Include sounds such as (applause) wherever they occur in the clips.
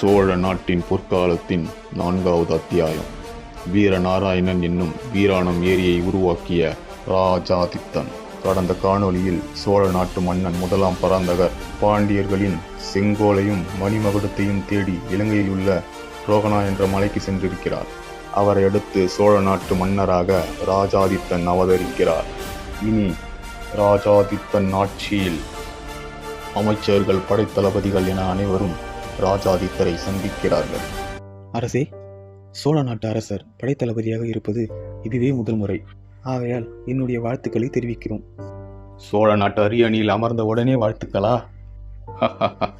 சோழ நாட்டின் பொற்காலத்தின் நான்காவது அத்தியாயம். வீரநாராயணன் என்னும் வீராணம் ஏரியை உருவாக்கிய ராஜாதித்தன். கடந்த காணொளியில் சோழ நாட்டு மன்னன் முதலாம் பராந்தகர் பாண்டியர்களின் செங்கோலையும் மணிமகுடத்தையும் தேடி இலங்கையில் உள்ள ரோகனா என்ற மலைக்கு சென்றிருக்கிறார். அவரை அடுத்து சோழ நாட்டு மன்னராக ராஜாதித்தன் அவதரிக்கிறார். இனி ராஜாதித்தன் ஆட்சியில் அமைச்சர்கள் படைத்தளபதிகள் என அனைவரும் ராஜாதித்தரை சந்திக்கிறார்கள். அரசே சோழ நாட்டு அரசர் படைத்தளபதியாக இருப்பது இதுவே முதல் முறை. ஆகையால் என்னுடைய வாழ்த்துக்களை தெரிவிக்கிறோம். சோழ நாட்டு அரியணையில் அமர்ந்த உடனே வாழ்த்துக்களா? (laughs)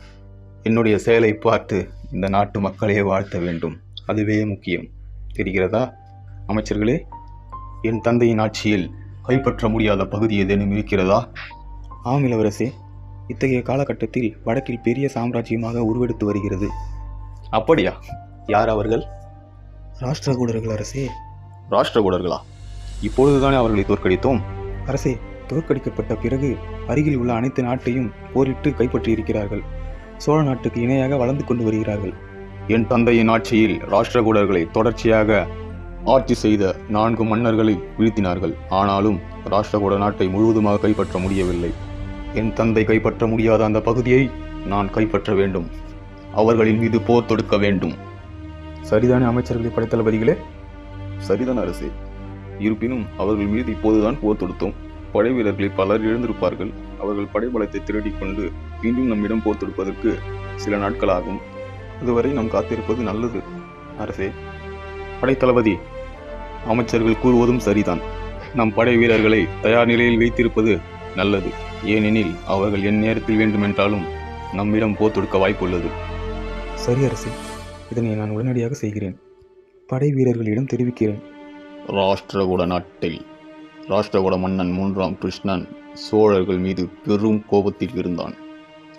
என்னுடைய செயலை பார்த்து இந்த நாட்டு மக்களையே வாழ்த்த வேண்டும். அதுவே முக்கியம். தெரிகிறதா? அமைச்சர்களே என் தந்தையின் ஆட்சியில் கைப்பற்ற முடியாத பகுதி ஏதேனும் இருக்கிறதா? ஆம் இளவரசே இத்தகைய காலகட்டத்தில் வடக்கில் பெரிய சாம்ராஜ்யமாக உருவெடுத்து வருகிறது. அப்படியா? யார் அவர்கள்? ராஷ்டிரகூடர்கள் அரசே. ராஷ்டிரகூடர்களா? இப்பொழுதுதானே அவர்களை தோற்கடித்தோம். அரசே தோற்கடிக்கப்பட்ட பிறகு அருகில் உள்ள அனைத்து நாட்டையும் போரிட்டு கைப்பற்றியிருக்கிறார்கள். சோழ நாட்டுக்கு இணையாக வளர்ந்து கொண்டு வருகிறார்கள். என் தந்தையின் ஆட்சியில் ராஷ்டிரகூடர்களை தொடர்ச்சியாக ஆட்சி செய்த நான்கு மன்னர்களை வீழ்த்தினார்கள். ஆனாலும் ராஷ்டிரகூட நாட்டை முழுவதுமாக கைப்பற்ற முடியவில்லை. என் தந்தை கைப்பற்ற முடியாத அந்த பகுதியை நான் கைப்பற்ற வேண்டும். அவர்களின் மீது போர் தொடுக்க வேண்டும். சரிதானே அமைச்சர்களை படைத்தளபதிகளே? சரிதான் அரசே. இருப்பினும் அவர்கள் மீது இப்போதுதான் போர் தொடுத்தோம். படை வீரர்களை பலர் இழந்திருப்பார்கள் அவர்கள் படைபலத்தை திருடிக் கொண்டு மீண்டும் நம்மிடம் போர் தொடுப்பதற்கு சில நாட்கள் ஆகும். அதுவரை நாம் காத்திருப்பது நல்லது அரசே. படைத்தளபதி அமைச்சர்கள் கூறுவதும் சரிதான். நம் படை வீரர்களை தயார் நிலையில் வைத்திருப்பது நல்லது. ஏனெனில் அவர்கள் என் நேரத்தில் வேண்டுமென்றாலும் நம்மிடம் போர் தொடுக்க வாய்ப்புள்ளது. சரி அரசே இதனை நான் உடனடியாக செய்கிறேன். படை வீரர்களிடம் தெரிவிக்கிறேன். ராஷ்டிரகூட நாட்டில் ராஷ்டிரகூட மன்னன் மூன்றாம் கிருஷ்ணன் சோழர்கள் மீது பெரும் கோபத்தில் இருந்தான்.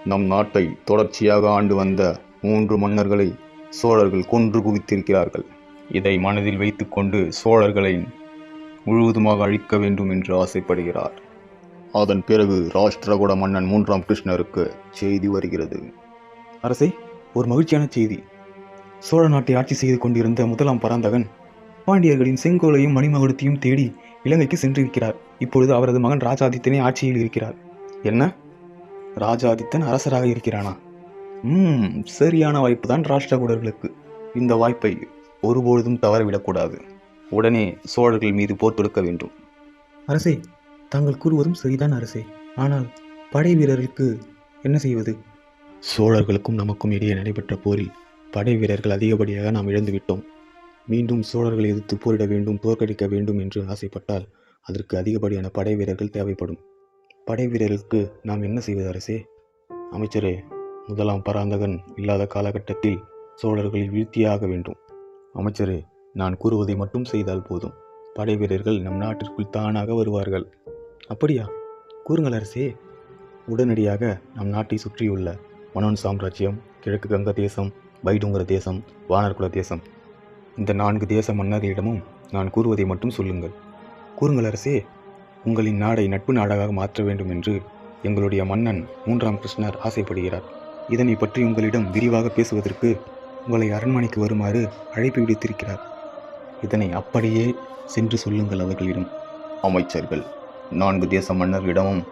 நம் நாட்டை தொடர்ச்சியாக ஆண்டு வந்த மூன்று மன்னர்களை சோழர்கள் கொன்று குவித்திருக்கிறார்கள். இதை மனதில் வைத்துக்கொண்டு சோழர்களை முழுவதுமாக அழிக்க வேண்டும் என்று ஆசைப்படுகிறார். அதன் பிறகு ராஷ்டிரகூட மன்னன் மூன்றாம் கிருஷ்ணருக்கு செய்தி வருகிறது. அரசே ஒரு மகிழ்ச்சியான செய்தி. சோழ நாட்டை ஆட்சி செய்து கொண்டிருந்த முதலாம் பராந்தகன் பாண்டியர்களின் செங்கோலையும் மணிமகுடத்தையும் தேடி இலங்கைக்கு சென்றிருக்கிறார். இப்பொழுது அவரது மகன் ராஜாதித்தனே ஆட்சியில் இருக்கிறார். என்ன? ராஜாதித்தன் அரசராக இருக்கிறானா? ம் சரியான வாய்ப்பு தான் ராஷ்டிரகூடர்களுக்கு. இந்த வாய்ப்பை ஒருபொழுதும் தவறவிடக்கூடாது. உடனே சோழர்கள் மீது போர் தொடுக்க வேண்டும். அரசே தாங்கள் கூறுவதும் சரிதான் அரசே. ஆனால் படை வீரர்களுக்கு என்ன செய்வது? சோழர்களுக்கும் நமக்கும் இடையே நடைபெற்ற போரில் படை வீரர்கள் அதிகப்படியாக நாம் இழந்துவிட்டோம் மீண்டும் சோழர்களை எதிர்த்து போரிட வேண்டும் தோற்கடிக்க வேண்டும் என்று ஆசைப்பட்டால் அதற்கு அதிகப்படியான படை வீரர்கள் தேவைப்படும். படை வீரர்களுக்கு நாம் என்ன செய்வது அரசே? அமைச்சரே முதலாம் பராந்தகன் இல்லாத காலகட்டத்தில் சோழர்களை வீழ்த்தியாக வேண்டும். அமைச்சரே நான் கூறுவதை மட்டும் செய்தால் போதும். படை வீரர்கள் நம் நாட்டிற்குள் தானாக வருவார்கள். அப்படியா? கூறுங்கள் அரசே. உடனடியாக நம் நாட்டை சுற்றியுள்ள மனோன் சாம்ராஜ்யம் கிழக்கு கங்க தேசம் பைடுங்குற தேசம் வானர்குல தேசம். இந்த நான்கு தேச மன்னரிடமும் நான் கூறுவதை மட்டும் சொல்லுங்கள். கூறுங்கள் அரசே உங்களின் நாடை நட்பு நாடாக மாற்ற வேண்டும் என்று எங்களுடைய மன்னன் மூன்றாம் கிருஷ்ணர் ஆசைப்படுகிறார். இதனை பற்றி உங்களிடம் விரிவாக பேசுவதற்கு உங்களை அரண்மனைக்கு வருமாறு அழைப்பு விடுத்திருக்கிறார். இதனை அப்படியே சென்று சொல்லுங்கள் அவர்களிடம். அமைச்சர்கள் நான்கு தேச மன்னர்களிடமும்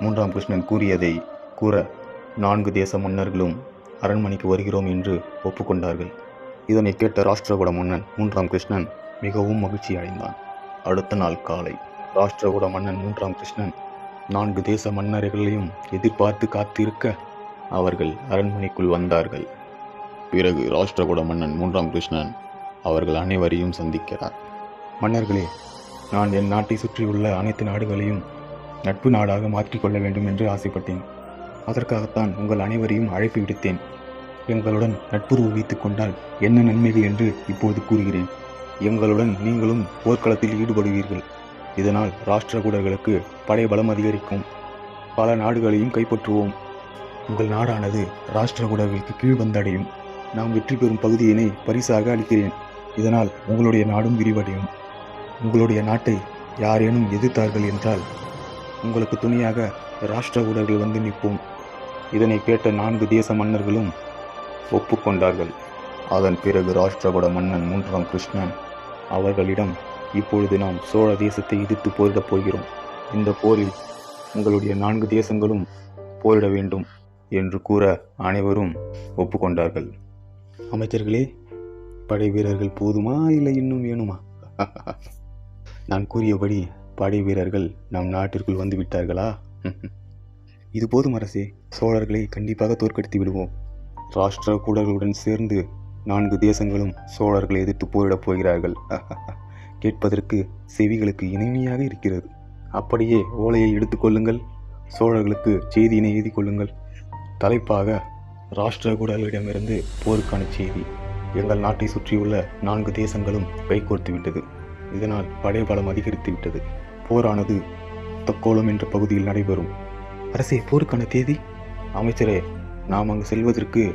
மூன்றாம் கிருஷ்ணன் கூறியதை கூற நான்கு தேச மன்னர்களும் அரண்மனைக்கு வருகிறோம் என்று ஒப்புக்கொண்டார்கள். இதனை கேட்ட ராஷ்டிரகுட மன்னன் மூன்றாம் கிருஷ்ணன் மிகவும் மகிழ்ச்சி அடைந்தான். அடுத்த நாள் காலை ராஷ்டிரகுட மன்னன் மூன்றாம் கிருஷ்ணன் நான்கு தேச மன்னர்களையும் எதிர்பார்த்து காத்திருக்க அவர்கள் அரண்மனைக்குள் வந்தார்கள். பிறகு ராஷ்டிரகுட மன்னன் மூன்றாம் கிருஷ்ணன் அவர்கள் அனைவரையும் சந்திக்கிறார். மன்னர்களே நான் என் நாட்டை சுற்றியுள்ள அனைத்து நாடுகளையும் நட்பு நாடாக மாற்றிக்கொள்ள வேண்டும் என்று ஆசைப்பட்டேன். அதற்காகத்தான் உங்கள் அனைவரையும் அழைப்பு விடுத்தேன். எங்களுடன் நட்புறவு வைத்துக் கொண்டால் என்ன நன்மைகள் என்று இப்போது கூறுகிறேன். எங்களுடன் நீங்களும் போர்க்களத்தில் ஈடுபடுவீர்கள். இதனால் ராஷ்டிரகூடர்களுக்கு படை பலம் அதிகரிக்கும். பல நாடுகளையும் கைப்பற்றுவோம். உங்கள் நாடானது ராஷ்டிரகூடர்களுக்கு கீழ் வந்தடையும் நாம் வெற்றி பெறும் பகுதியினை பரிசாக அளிக்கிறேன். இதனால் உங்களுடைய நாடும் விரிவடையும். உங்களுடைய நாட்டை யாரேனும் எதிர்த்தார்கள் என்றால் உங்களுக்கு துணையாக ராஷ்டிரகூடர்கள் வந்து நிற்போம். இதனை கேட்ட நான்கு தேச மன்னர்களும் ஒப்புக்கொண்டார்கள். அதன் பிறகு ராஷ்டிரகுட மன்னன் மூன்றாம் கிருஷ்ணன் அவர்களிடம் இப்பொழுது நாம் சோழ தேசத்தை எதிர்த்து போரிடப் போகிறோம். இந்த போரில் உங்களுடைய நான்கு தேசங்களும் போரிட வேண்டும் என்று கூற அனைவரும் ஒப்புக்கொண்டார்கள். அமைச்சர்களே படை வீரர்கள் போதுமா இல்லை இன்னும் வேணுமா? (laughs) நான் கூறியபடி படை வீரர்கள் நம் நாட்டிற்குள் வந்து விட்டார்களா? (laughs) இது போதும் அரசே சோழர்களை கண்டிப்பாக தோற்கடித்து விடுவோம். ராஷ்டிர கூடர்களுடன் சேர்ந்து நான்கு தேசங்களும் சோழர்களை எதிர்த்து போரிடப் போகிறார்கள். (laughs) கேட்பதற்கு செவிகளுக்கு இனிமையாக இருக்கிறது. அப்படியே ஓலையை எடுத்துக்கொள்ளுங்கள் சோழர்களுக்கு செய்தியினை எழுதி கொள்ளுங்கள். தலைப்பாக ராஷ்டிர கூடர்களிடமிருந்து போருக்கான செய்தி. எங்கள் நாட்டை சுற்றியுள்ள நான்கு தேசங்களும் கைகோர்த்து விட்டது. இதனால் படைபலம் அதிகரித்து விட்டது. போரானது தக்கோலம் என்ற பகுதியில் நடைபெறும். அரசே போருக்கான தேதி? அமைச்சரே நாம் அங்கு செல்வதற்கு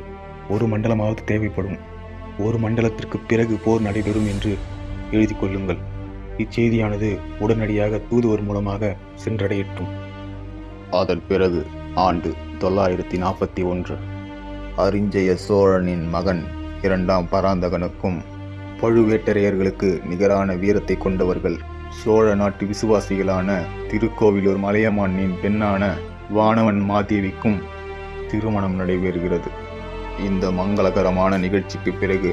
ஒரு மண்டலமாவது தேவைப்படும். ஒரு மண்டலத்திற்கு பிறகு போர் நடைபெறும் என்று எழுதி கொள்ளுங்கள். இச்செய்தியானது உடனடியாக தூதுவர் மூலமாக சென்றடையட்டும். அதன் பிறகு ஆண்டு தொள்ளாயிரத்தி நாற்பத்தி ஒன்று அரிஞ்சய சோழனின் மகன் இரண்டாம் பராந்தகனுக்கும் பழுவேட்டரையர்களுக்கு நிகரான வீரத்தை கொண்டவர்கள். சோழ நாட்டு விசுவாசிகளான திருக்கோவிலூர் மலையமானின் பெண்ணான வானவன் மாதேவிக்கும் திருமணம் நடைபெறுகிறது. இந்த மங்களகரமான நிகழ்ச்சிக்கு பிறகு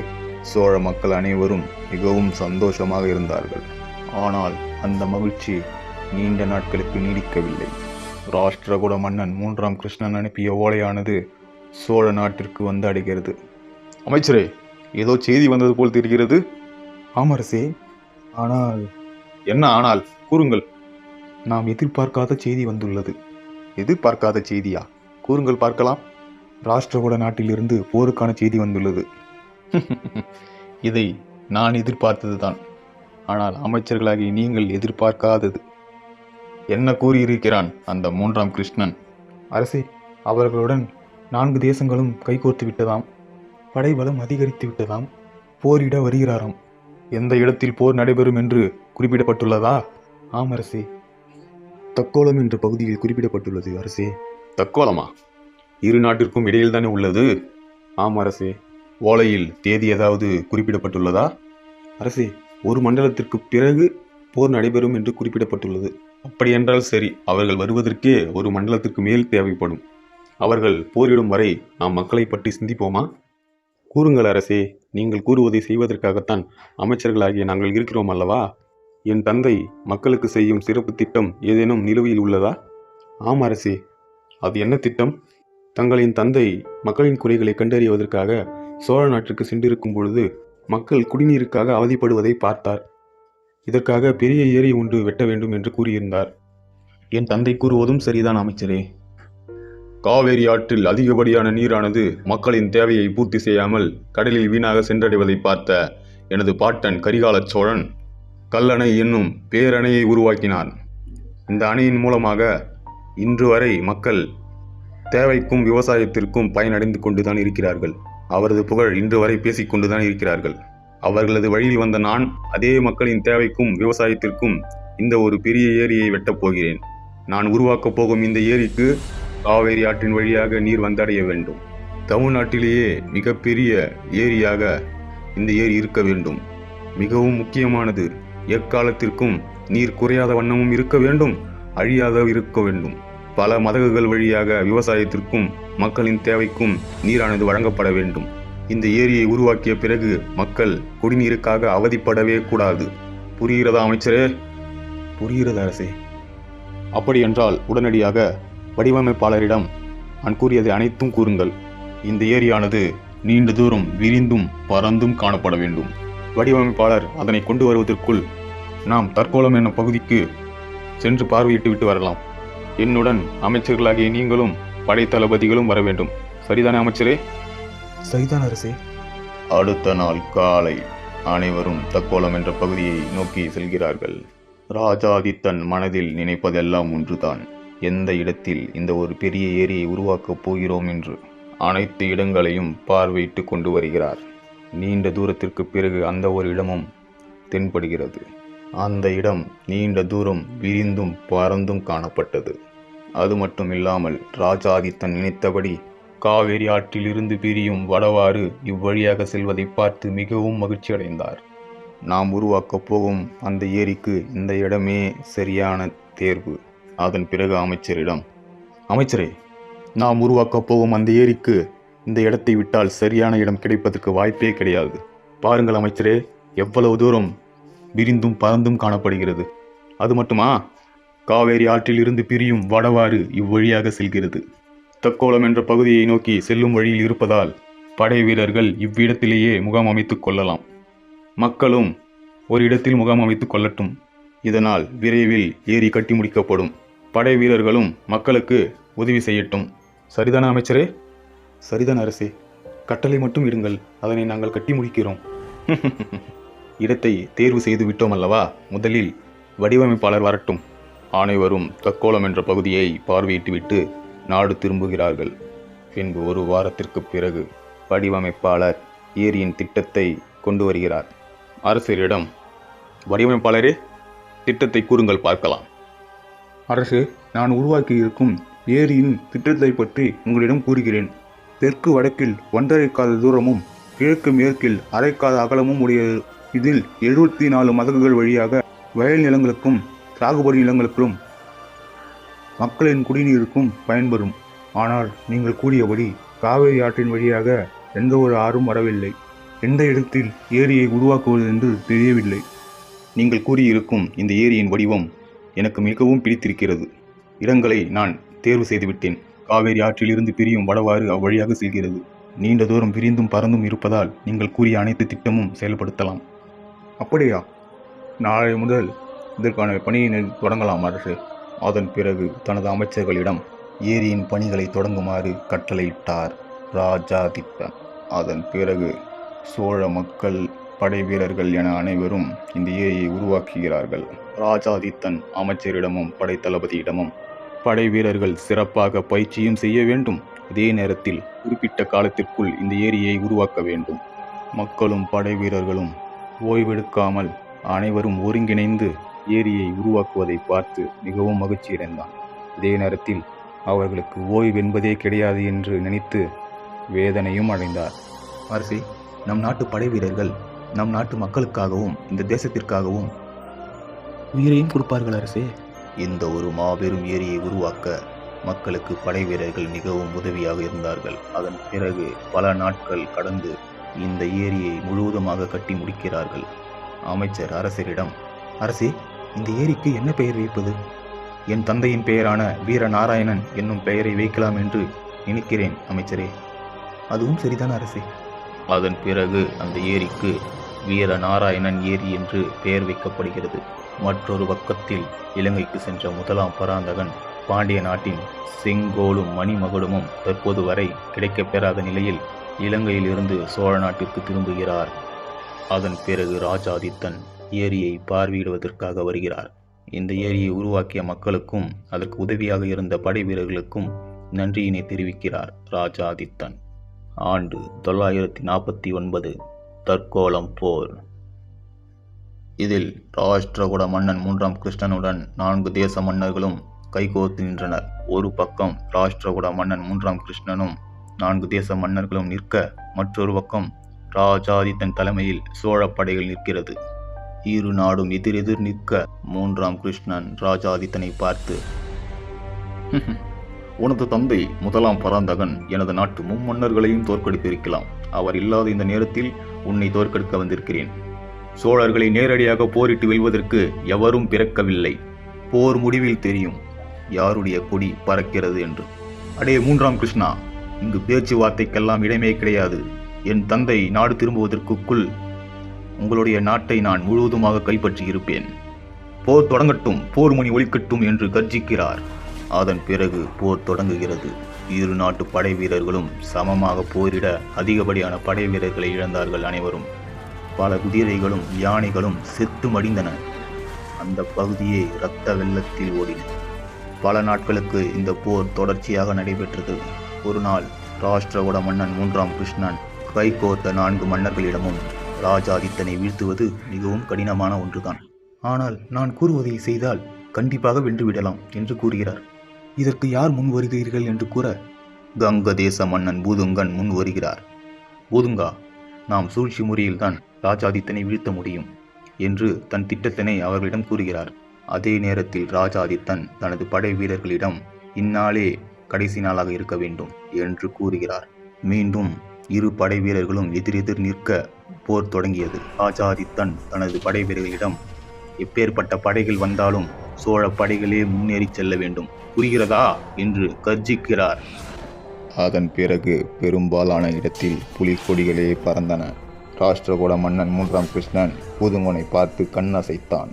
சோழ மக்கள் அனைவரும் மிகவும் சந்தோஷமாக இருந்தார்கள். ஆனால் அந்த மகிழ்ச்சி நீண்ட நாட்களுக்கு நீடிக்கவில்லை. ராஷ்டிரகுட மன்னன் மூன்றாம் கிருஷ்ணன் அனுப்பிய ஓலையானது சோழ நாட்டிற்கு வந்து அடைகிறது. அமைச்சரே ஏதோ செய்தி வந்தது போல் தெரிகிறது. ஆமரசே ஆனால் என்ன ஆனால்? கூறுங்கள். நாம் எதிர்பார்க்காத செய்தி வந்துள்ளது. எதிர்பார்க்காத செய்தியா? கூறுங்கள் பார்க்கலாம். ராஷ்டிரகூட நாட்டிலிருந்து போருக்கான செய்தி வந்துள்ளது. (laughs) இதை நான் எதிர்பார்த்ததுதான். ஆனால் அமைச்சர்களாகிய நீங்கள் எதிர்பார்க்காதது. என்ன கூறியிருக்கிறான் அந்த மூன்றாம் கிருஷ்ணன்? அரசே அவர்களுடன் நான்கு தேசங்களும் கைகோர்த்து விட்டதாம் படைபலம் அதிகரித்து விட்டதாம். போரிட வருகிறாராம். எந்த இடத்தில் போர் நடைபெறும் என்று குறிப்பிடப்பட்டுள்ளதா? ஆம் அரசே. தக்கோலம் என்ற பகுதியில் குறிப்பிடப்பட்டுள்ளது அரசே. தக்கோலமா? இரு நாட்டிற்கும் இடையில் தானே உள்ளது? ஆம் அரசே. ஓலையில் தேதி ஏதாவது குறிப்பிடப்பட்டுள்ளதா? அரசே ஒரு மண்டலத்திற்கு பிறகு போர் நடைபெறும் என்று குறிப்பிடப்பட்டுள்ளது. அப்படியென்றால் சரி அவர்கள் வருவதற்கே ஒரு மண்டலத்திற்கு மேல் தேவைப்படும். அவர்கள் போரிடும் வரை நாம் மக்களை பற்றி சிந்திப்போமா? கூறுங்கள் அரசே நீங்கள் கூறுவதை செய்வதற்காகத்தான் அமைச்சர்களாகிய நாங்கள் இருக்கிறோம் அல்லவா? என் தந்தை மக்களுக்கு செய்யும் சிறப்பு திட்டம் ஏதேனும் நிலுவையில் உள்ளதா? ஆம் அரசே. அது என்ன திட்டம்? தங்களின் தந்தை மக்களின் குறைகளை கண்டறிவதற்காக சோழ நாட்டிற்கு சென்றிருக்கும் பொழுது மக்கள் குடிநீருக்காக அவதிப்படுவதை பார்த்தார். இதற்காக பெரிய ஏரி ஒன்று வெட்ட வேண்டும் என்று கூறியிருந்தார். என் தந்தை கூறுவதும் சரிதான் அமைச்சரே. காவேரி ஆற்றில் அதிகப்படியான நீரானது மக்களின் தேவையை பூர்த்தி செய்யாமல் கடலில் வீணாக சென்றடைவதை பார்த்த எனது பாட்டன் கரிகால சோழன் கல்லணை என்னும் பேரணையை உருவாக்கினார் இந்த அணையின் மூலமாக இன்று வரை மக்கள் தேவைக்கும் விவசாயத்திற்கும் பயனடைந்து கொண்டுதான் இருக்கிறார்கள். அவரது புகழ் இன்று வரை பேசிக்கொண்டுதான் இருக்கிறார்கள். அவர்களது வழியில் வந்த நான் அதே மக்களின் தேவைக்கும் விவசாயத்திற்கும் இந்த ஒரு பெரிய ஏரியை வெட்டப் போகிறேன். நான் உருவாக்கப் போகும் இந்த ஏரிக்கு காவேரி ஆற்றின் வழியாக நீர் வந்தடைய வேண்டும். தமிழ்நாட்டிலேயே மிகப்பெரிய ஏரியாக இந்த ஏரி இருக்க வேண்டும். மிகவும் முக்கியமானது எக்காலத்திற்கும் நீர் குறையாத வண்ணமும் இருக்க வேண்டும் அழியாத இருக்க வேண்டும். பல மதகுகள் வழியாக விவசாயத்திற்கும் மக்களின் தேவைக்கும் நீரானது வழங்கப்பட வேண்டும். இந்த ஏரியை உருவாக்கிய பிறகு மக்கள் குடிநீருக்காக அவதிப்படவே கூடாது. புரிகிறதா அமைச்சரே? புரிகிறது அரசே. அப்படியென்றால் உடனடியாக வடிவமைப்பாளரிடம் நான் கூறியதை அனைத்தும் கூறுங்கள். இந்த ஏரியானது நீண்ட தூரம் விரிந்தும் பறந்தும் காணப்பட வேண்டும். வடிவமைப்பாளர் அதனை கொண்டு வருவதற்குள் நாம் தற்கோலம் என்னும் பகுதிக்கு சென்று பார்வையிட்டு விட்டு வரலாம். என்னுடன் அமைச்சர்களாகிய நீங்களும் படை தளபதிகளும் வர வேண்டும். சரிதானே அமைச்சரே? சரிதான் அரசே. அடுத்த நாள் காலை அனைவரும் தக்கோலம் என்ற பகுதியை நோக்கி செல்கிறார்கள். ராஜாதி தன் மனதில் நினைப்பதெல்லாம் ஒன்றுதான். எந்த இடத்தில் இந்த ஒரு பெரிய ஏரியை உருவாக்கப் போகிறோம் என்று அனைத்து இடங்களையும் பார்வையிட்டு கொண்டு வருகிறார். நீண்ட தூரத்திற்கு பிறகு அந்த ஒரு இடமும் தென்படுகிறது. அந்த இடம் நீண்ட தூரம் விரிந்தும் பறந்தும் காணப்பட்டது. அது மட்டும் இல்லாமல் ராஜாதித்தன் நினைத்தபடி காவேரி ஆற்றிலிருந்து பிரியும் வடவாறு இவ்வழியாக செல்வதை பார்த்து மிகவும் மகிழ்ச்சி அடைந்தார் நாம் உருவாக்கப் போகும் அந்த ஏரிக்கு இந்த இடமே சரியான தேர்வு. அதன் பிறகு அமைச்சரிடம் அமைச்சரே நாம் உருவாக்கப் போகும் அந்த ஏரிக்கு இந்த இடத்தை விட்டால் சரியான இடம் கிடைப்பதற்கு வாய்ப்பே கிடையாது. பாருங்கள் அமைச்சரே எவ்வளவு தூரம் விரிந்தும் பறந்தும் காணப்படுகிறது. அது மட்டுமா? காவேரி ஆற்றிலிருந்து பிரியும் வடவாறு இவ்வழியாக செல்கிறது. தக்கோலம் என்ற பகுதியை நோக்கி செல்லும் வழியில் இருப்பதால் படை வீரர்கள் இவ்விடத்திலேயே முகாம் அமைத்துக் கொள்ளலாம். மக்களும் ஒரு இடத்தில் முகாம் அமைத்துக் கொள்ளட்டும். இதனால் விரைவில் ஏரி கட்டி முடிக்கப்படும். படை வீரர்களும் மக்களுக்கு உதவி செய்யட்டும். சரிதான அமைச்சரே? சரிதான் அரசே. கட்டளை மட்டும் இடுங்கள் அதனை நாங்கள் கட்டி முடிக்கிறோம். (laughs) இடத்தை தேர்வு செய்து விட்டோம் அல்லவா? முதலில் வடிவமைப்பாளர் வரட்டும். அனைவரும் தக்கோலம் என்ற பகுதியை பார்வையிட்டுவிட்டு நாடு திரும்புகிறார்கள். பின்பு ஒரு வாரத்திற்கு பிறகு வடிவமைப்பாளர் ஏரியின் திட்டத்தை கொண்டு வருகிறார். அரசரிடம் வடிவமைப்பாளரே திட்டத்தை கூறுங்கள் பார்க்கலாம். அரசு நான் உருவாக்கியிருக்கும் ஏரியின் திட்டத்தை பற்றி உங்களிடம் கூறுகிறேன். தெற்கு வடக்கில் ஒன்றரை காத தூரமும் கிழக்கு மேற்கில் அரை அகலமும் உடையது இதில் எழுபத்தி நாலு மதகுகள் வழியாக வயல் நிலங்களுக்கும் சாகுபடி நிலங்களுக்கும் மக்களின் குடிநீருக்கும் பயன்பெறும் ஆனால் நீங்கள் கூறியபடி காவேரி ஆற்றின் வழியாக எந்த ஒரு ஆறும் வரவில்லை. எந்த இடத்தில் ஏரியை உருவாக்குவது என்று தெரியவில்லை. நீங்கள் கூறியிருக்கும் இந்த ஏரியின் வடிவம் எனக்கு மிகவும் பிடித்திருக்கிறது. இடங்களை நான் தேர்வு செய்துவிட்டேன். காவேரி ஆற்றிலிருந்து பிரியும் வடவாறு அவ்வழியாக செல்கிறது. நீண்ட தூரம் விரிந்தும் பறந்தும் இருப்பதால் நீங்கள் கூறிய அனைத்து திட்டமும் செயல்படுத்தலாம். அப்படியா? நாளை முதல் இதற்கான பணியினை தொடங்கலாம் அரசு. அதன் பிறகு தனது அமைச்சர்களிடம் ஏரியின் பணிகளை தொடங்குமாறு கட்டளையிட்டார் ராஜாதித்தன். அதன் பிறகு சோழ மக்கள் படை வீரர்கள் என அனைவரும் இந்த ஏரியை உருவாக்குகிறார்கள். ராஜாதித்தன் அமைச்சரிடமும் படைத்தளபதியிடமும் படை வீரர்கள் சிறப்பாக பயிற்சியும் செய்ய வேண்டும். இதே நேரத்தில் குறிப்பிட்ட காலத்திற்குள் இந்த ஏரியை உருவாக்க வேண்டும். மக்களும் படை வீரர்களும் ஓய்வெடுக்காமல் அனைவரும் ஒருங்கிணைந்து ஏரியை உருவாக்குவதை பார்த்து மிகவும் மகிழ்ச்சியடைந்தான். இதே நேரத்தில் அவர்களுக்கு ஓய்வென்பதே கிடையாது என்று நினைத்து வேதனையும் அடைந்தார். அரசி நம் நாட்டு படை வீரர்கள் நம் நாட்டு மக்களுக்காகவும் இந்த தேசத்திற்காகவும். உயிரையும் கொடுப்பார்கள் அரசே. இந்த ஒரு மாபெரும் ஏரியை உருவாக்க மக்களுக்கு படை வீரர்கள் மிகவும் உதவியாக இருந்தார்கள். அதன் பிறகு பல நாட்கள் கடந்து இந்த ஏரியை முழுவதுமாக கட்டி முடிக்கிறார்கள். அமைச்சர் அரசரிடம் அரசே இந்த ஏரிக்கு என்ன பெயர் வைப்பது? என் தந்தையின் பெயரான வீர நாராயணன் என்னும் பெயரை வைக்கலாம் என்று நினைக்கிறேன் அமைச்சரே. அதுவும் சரிதான் அரசே. அதன் பிறகு அந்த ஏரிக்கு வீர நாராயணன் ஏரி என்று பெயர் வைக்கப்படுகிறது. மற்றொரு பக்கத்தில் இலங்கைக்கு சென்ற முதலாம் பராந்தகன் பாண்டிய நாட்டின் செங்கோலும் மணிமகுடமும் தற்போது வரை கிடைக்கப் பெறாத நிலையில் இலங்கையிலிருந்து சோழ நாட்டிற்கு திரும்புகிறார். அதன் பிறகு ராஜாதித்தன் ஏரியை பார்வையிடுவதற்காக வருகிறார். இந்த ஏரியை உருவாக்கிய மக்களுக்கும் அதற்கு உதவியாக இருந்த படை வீரர்களுக்கும் நன்றியினை தெரிவிக்கிறார் ராஜாதித்தன். ஆண்டு தொள்ளாயிரத்தி நாற்பத்தி ஒன்பது தற்கோலம் போர். இதில் ராஷ்டிரகுட மன்னன் மூன்றாம் கிருஷ்ணனுடன் நான்கு தேச மன்னர்களும் கைகோர்த்து நின்றனர். ஒரு பக்கம் ராஷ்டிரகுட மன்னன் மூன்றாம் கிருஷ்ணனும் நான்கு தேச மன்னர்களும் நிற்க மற்றொரு பக்கம் ராஜாதித்தன் தலைமையில் சோழ படைகள் நிற்கிறது. இரு நாடும் எதிரெதிர் நிற்க மூன்றாம் கிருஷ்ணன் ராஜாதித்தனை பார்த்து உனது தந்தை முதலாம் பராந்தகன் எனது நாட்டு மும்மன்னர்களையும் தோற்கடித்திருக்கலாம். அவர் இல்லாத இந்த நேரத்தில் உன்னை தோற்கடிக்க வந்திருக்கிறேன். சோழர்களை நேரடியாக போரிட்டு வெல்வதற்கு எவரும் பிறக்கவில்லை. போர் முடிவில் தெரியும் யாருடைய கொடி பறக்கிறது என்று. அடே மூன்றாம் கிருஷ்ணா இங்கு பேச்சுவார்த்தைக்கெல்லாம் இடமே கிடையாது. என் தந்தை நாடு திரும்புவதற்குள் உங்களுடைய நாட்டை நான் முழுவதுமாக கைப்பற்றி இருப்பேன் போர் தொடங்கட்டும் போர் மணி ஒழிக்கட்டும் என்று கர்ஜிக்கிறார். அதன் பிறகு போர் தொடங்குகிறது. இரு நாட்டு படை வீரர்களும் சமமாக போரிட அதிகப்படியான படை வீரர்களை இழந்தார்கள் அனைவரும். பல குதிரைகளும் யானைகளும் செத்து மடிந்தன. அந்த பகுதியே இரத்த வெள்ளத்தில் ஓடின. பல நாட்களுக்கு இந்த போர் தொடர்ச்சியாக நடைபெற்றது. ஒரு நாள் ராஷ்டிரகூட மன்னன் மூன்றாம் கிருஷ்ணன் கைகோர்த்த நான்கு மன்னர்களிடமும் ராஜாதித்தனை வீழ்த்துவது மிகவும் கடினமான ஒன்றுதான். ஆனால் நான் கூறுவதை செய்தால் கண்டிப்பாக வென்றுவிடலாம் என்று கூறுகிறார். இதற்கு யார் முன் வருகிறீர்கள் என்று கூற கங்க தேச மன்னன் பூதுங்கன் முன் வருகிறார். பூதுங்கா நாம் சூழ்ச்சி முறையில்தான் ராஜாதித்தனை வீழ்த்த முடியும் என்று தன் திட்டத்தினை அவர்களிடம் கூறுகிறார். அதே நேரத்தில் ராஜாதித்தன் தனது படை வீரர்களிடம் இந்நாளே கடைசி நாளாக இருக்க வேண்டும் என்று கூறுகிறார். மீண்டும் இரு படை வீரர்களும் எதிரெதிர் நிற்க போர் தொடங்கியது. ராஜாதித்தன் தனது படை வீரர்களிடம் எப்பேற்பட்ட படைகள் வந்தாலும் சோழ படைகளே முன்னேறி செல்ல வேண்டும். புரிகிறதா? என்று கர்ஜிக்கிறார். அதன் பிறகு பெரும்பாலான இடத்தில் புலிக்கொடிகளே பறந்தன. ராஷ்டிரகூட மன்னன் மூன்றாம் கிருஷ்ணன் பூதுங்கனை பார்த்து கண்ணசைத்தான்.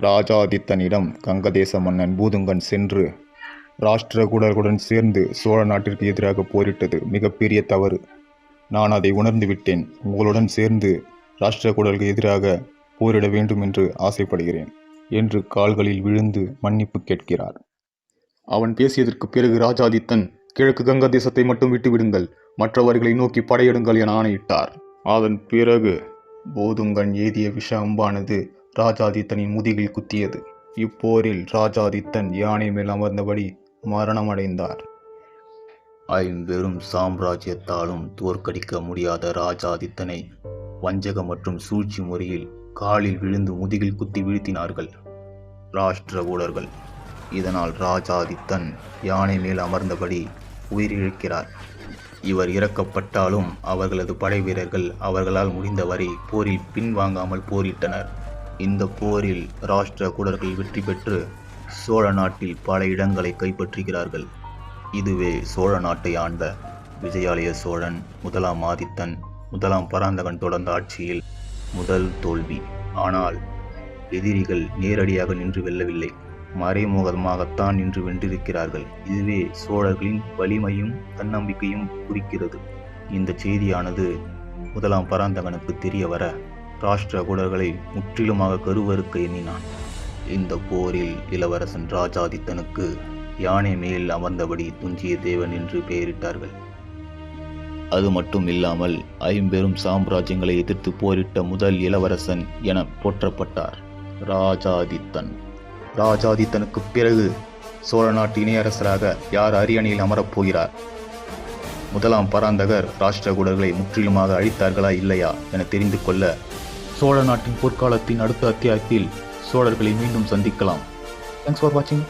ராஜாதித்தனிடம் கங்கதேச மன்னன் பூதுங்கன் சென்று ராஷ்டிரகூடர்களுடன் சேர்ந்து சோழ நாட்டிற்கு எதிராக போரிட்டது மிகப்பெரிய தவறு. நான் அதை உணர்ந்து விட்டேன். உங்களுடன் சேர்ந்து ராஷ்டிரகூடர்களுக்கு எதிராக போரிட வேண்டும் என்று ஆசைப்படுகிறேன். என்று கால்களில் விழுந்து மன்னிப்பு கேட்கிறார். அவன் பேசியதற்கு பிறகு ராஜாதித்தன் கிழக்கு கங்க தேசத்தை மட்டும் விட்டுவிடுங்கள் மற்றவர்களை நோக்கி படையெடுங்கள் என ஆணையிட்டார். அதன் பிறகு போதுங்கன் ஏதிய விஷ அம்பானது ராஜாதித்தனின் முதுகில் குத்தியது. இப்போரில் ராஜாதித்தன் யானை மேல் அமர்ந்தபடி மரணமடைந்தார். ஐம்பெரும் சாம்ராஜ்யத்தாலும் தோற்கடிக்க முடியாத ராஜாதித்தனை வஞ்சக மற்றும் சூழ்ச்சி முறையில் காலில் விழுந்து முதுகில் குத்தி வீழ்த்தினார்கள். ராஷ்டிரகூடர்கள் இதனால் ராஜாதித்தன் யானை மேல் அமர்ந்தபடி உயிரிழக்கிறார். இவர் இறக்கப்பட்டாலும் அவர்களது படை வீரர்கள் அவர்களால் முடிந்தவரை போரில் பின்வாங்காமல் போரிட்டனர். இந்த போரில் ராஷ்டிரகூடர்கள் வெற்றி பெற்று சோழ நாட்டில் பல இடங்களை கைப்பற்றுகிறார்கள். இதுவே சோழ நாட்டை ஆண்ட விஜயாலய சோழன் முதலாம் ஆதித்தன் முதலாம் பராந்தகன் தொடர்ந்த ஆட்சியில் முதல் தோல்வி. ஆனால் எதிரிகள் நேரடியாக நின்று வெல்லவில்லை. மறைமுகமாகத்தான் நின்று வென்றிருக்கிறார்கள். இதுவே சோழர்களின் வலிமையும் தன்னம்பிக்கையும் குறிக்கிறது. இந்த செய்தியானது முதலாம் பராந்தகனுக்கு தெரிய வர ராஷ்டிரகூடர்களை முற்றிலுமாக கருவறுக்க எண்ணினான். இந்த போரில் இளவரசன் ராஜாதித்தனுக்கு யானை மேல் அமர்ந்தபடி துஞ்சிய தேவன் என்று பெயரிட்டார்கள். அது மட்டும் இல்லாமல் ஐம்பெரும் சாம்ராஜ்யங்களை எதிர்த்து போரிட்ட முதல் இளவரசன் என போற்றப்பட்டார். ராஜாதித்தன். ராஜாதித்தனுக்கு பிறகு சோழ நாட்டு இணையரசராக யார் அரியணையில் அமரப்போகிறார் முதலாம் பராந்தகர் ராஷ்டிரகூடர்களை முற்றிலுமாக அழித்தார்களா இல்லையா என தெரிந்து கொள்ள சோழ நாட்டின் பொற்காலத்தின் அடுத்த அத்தியாயத்தில் சோழர்களை மீண்டும் சந்திக்கலாம். தேங்க்ஸ் ஃபார் வாட்சிங்